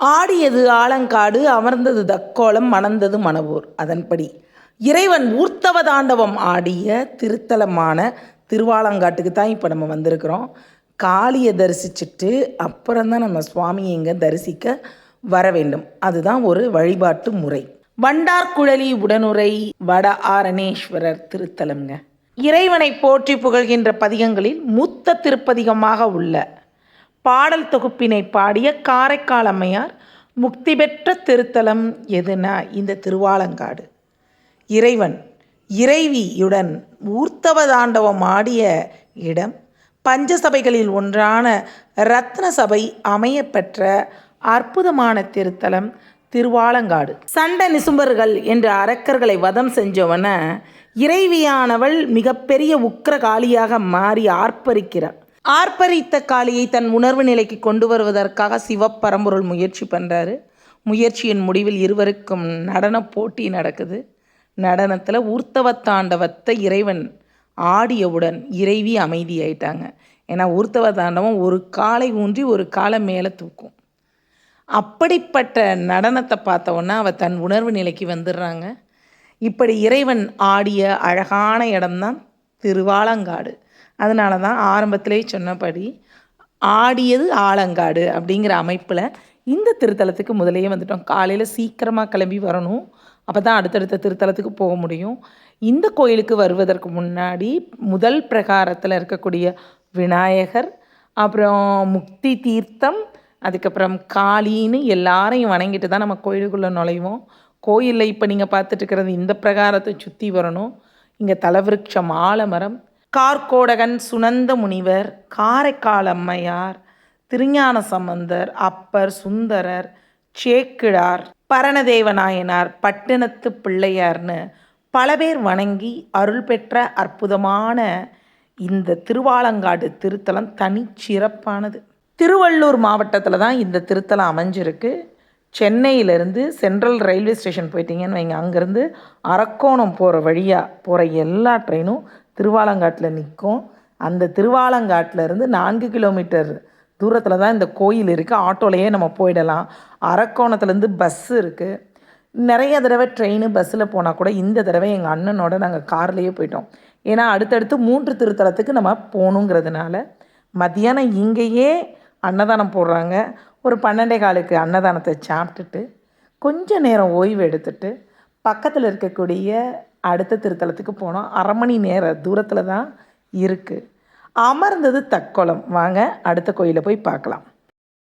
ஆடியது ஆலங்காடு அமர்ந்தது தக்கோலம் மணந்தது மணவூர். அதன்படி இறைவன் ஊர்த்தவ தாண்டவம் ஆடிய திருத்தலமான திருவாலங்காட்டுக்கு தான் இப்போ நம்ம வந்திருக்கிறோம். காளியை தரிசிச்சுட்டு அப்புறம் தான் நம்ம சுவாமியை இங்கே தரிசிக்க வர வேண்டும். அதுதான் ஒரு வழிபாட்டு முறை. வண்டார்குழலி உடனுரை வட ஆரணேஸ்வரர் திருத்தலம்ங்க. இறைவனை போற்றி புகழ்கின்ற பதிகங்களில் மூத்த திருப்பதிகமாக உள்ள பாடல் தொகுப்பினை பாடிய காரைக்கால் அம்மையார் முக்தி பெற்ற திருத்தலம் எதுனா இந்த திருவாலங்காடு? இறைவன் இறைவியுடன் ஊர்த்தவதாண்டவம் ஆடிய இடம் பஞ்சசபைகளில் ஒன்றான ரத்ன சபை அமையப்பெற்ற அற்புதமான திருத்தலம் திருவாலங்காடு. சண்ட நிசும்பர்கள் என்ற அரக்கர்களை வதம் செஞ்சவன இறைவியானவள் மிகப்பெரிய உக்கிர காளியாக மாறி ஆர்ப்பரிக்கிறார். ஆர்ப்பரித்த காளியை தன் உணர்வு நிலைக்கு கொண்டு வருவதற்காக சிவப்பரம்பொருள் முயற்சி பண்ணுறாரு முயற்சியின் முடிவில் இருவருக்கும் நடன போட்டி நடக்குது. நடனத்தில் ஊர்த்தவ தாண்டவத்தை இறைவன் ஆடியவுடன் இறைவி அமைதியாயிட்டாங்க. ஏன்னா ஊர்த்தவ தாண்டவம் ஒரு காலை ஊன்றி ஒரு காலை மேலே தூக்கும். அப்படிப்பட்ட நடனத்தை பார்த்தவொன்னா அவள் தன் உணர்வு நிலைக்கு வந்துடுறாங்க. இப்படி இறைவன் ஆடிய அழகான இடம்தான் திருவாலங்காடு. அதனால தான் ஆரம்பத்திலே சொன்னபடி ஆடியது ஆலங்காடு அப்படிங்கிற அமைப்பில் இந்த திருத்தலத்துக்கு முதலையே வந்துட்டோம். காலையில் சீக்கிரமாக கிளம்பி வரணும். அப்போ தான் அடுத்தடுத்த திருத்தலத்துக்கு போக முடியும். இந்த கோயிலுக்கு வருவதற்கு முன்னாடி முதல் பிரகாரத்தில் இருக்கக்கூடிய விநாயகர் அப்புறம் முக்தி தீர்த்தம் அதுக்கப்புறம் காளின்னு எல்லாரையும் வணங்கிட்டு தான் நம்ம கோயிலுக்குள்ளே நுழைவோம். கோயிலில் இப்போ நீங்கள் பார்த்துட்டு இருக்கிறது இந்த பிரகாரத்தை சுற்றி வரணும். இங்கே தலவிருட்சம் ஆலமரம் கார்கோடகன் சுனந்த முனிவர் காரைக்கால் அம்மையார் திருஞான சம்பந்தர் அப்பர் சுந்தரர் சேக்கிழார் பரணதேவநாயனார் பட்டினத்து பிள்ளையார்னு பல பேர் வணங்கி அருள் பெற்ற அற்புதமான இந்த திருவாலங்காடு திருத்தலம் தனிச்சிறப்பானது. திருவள்ளூர் மாவட்டத்தில் தான் இந்த திருத்தலம் அமைஞ்சிருக்கு. சென்னையிலேருந்து சென்ட்ரல் ரயில்வே ஸ்டேஷன் போயிட்டீங்கன்னு வைங்க. அங்கேருந்து அரக்கோணம் போகிற வழியாக போகிற எல்லா ட்ரெயினும் திருவாலங்காட்டில் நிற்கும் அந்த திருவாலங்காட்டிலேருந்து நான்கு கிலோமீட்டர் தூரத்தில் தான் இந்த கோயில் இருக்குது ஆட்டோலையே நம்ம போயிடலாம். அரக்கோணத்துலேருந்து பஸ்ஸு இருக்குது நிறைய தடவை ட்ரெயின் பஸ்ஸில் போனால் கூட இந்த தடவை எங்கள் அண்ணனோட நாங்கள் கார்லேயே போயிட்டோம். ஏன்னா அடுத்தடுத்து மூன்று திருத்தலத்துக்கு நம்ம போகணுங்கிறதுனால மத்தியானம் இங்கேயே அன்னதானம் போடுறாங்க. ஒரு பன்னெண்டே காலுக்கு அன்னதானத்தை சாப்பிட்டுட்டு கொஞ்சம் நேரம் ஓய்வு எடுத்துட்டு பக்கத்தில் இருக்கக்கூடிய அடுத்த திருத்தலத்துக்கு போனோம். அரை மணி நேர தூரத்தில் தான் இருக்குது அமர்ந்தது தக்கோலம். வாங்க அடுத்த கோயிலை போய் பார்க்கலாம்.